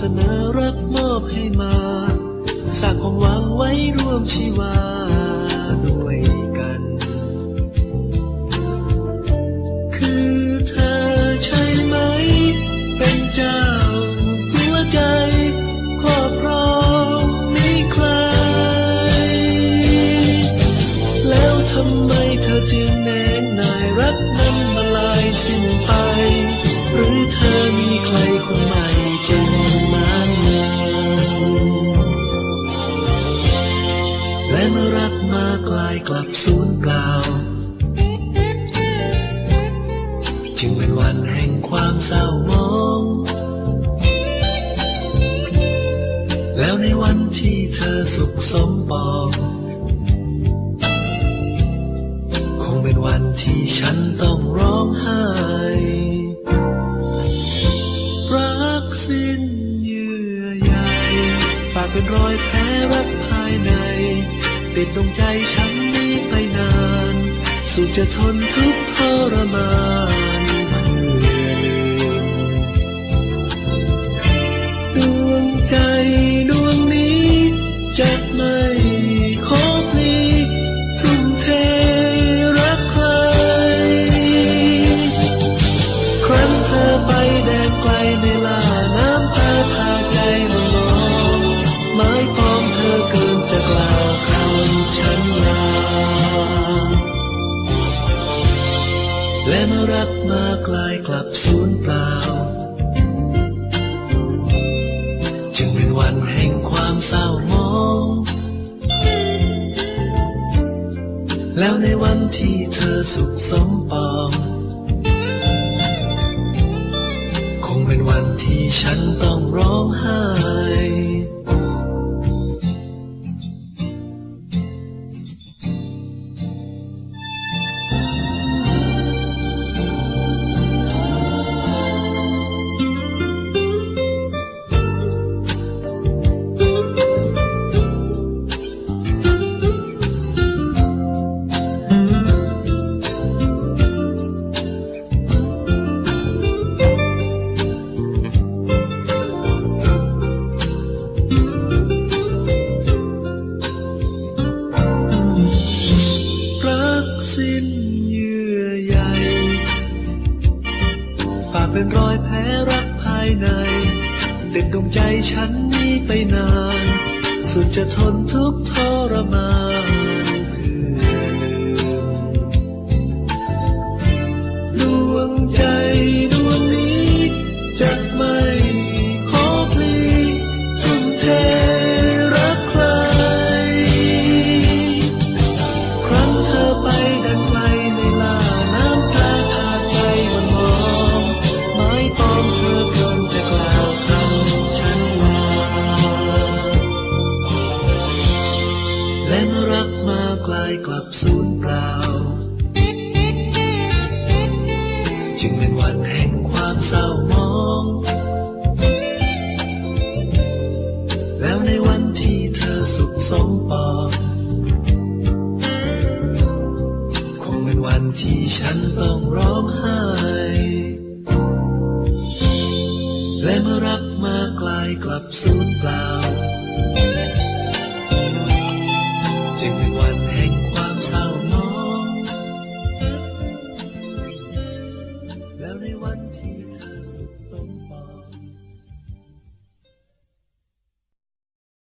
เสนอรักมอบให้มาสร้างความหวังไว้ร่วมชีวา กลายกลับสูญเปล่า จึงเป็นวันแห่งความเศร้ามอง แล้วในวันที่เธอสุขสมปอง คงเป็นวันที่ฉันต้องร้องไห้รักสิ้นเยื่อใยฝากเป็นรอยแผลรักภายใน ป็นดวงใจฉันนี้ไปนาน สุดจะทนทุกข์ทรมาน และเมื่อรักมากลายกลับสูญเปล่า จึงเป็นวันแห่งความเศร้าหมอง แล้วในวันที่เธอสุขสมปอง คงเป็นวันที่ฉันต้อง เป็นรอยแผลรักภายในติดดวงใจฉันนี้ไปนาน สุดจะทนทุกทรมาน กลายกลับสูญเปล่า จึงเป็นวันแห่งความเศร้ามอง แล้วในวันที่เธอสุขสมปองคงเป็นวันที่ฉันต้องร้องไห้ และเมื่อรักมากลายกลับสูญเปล่า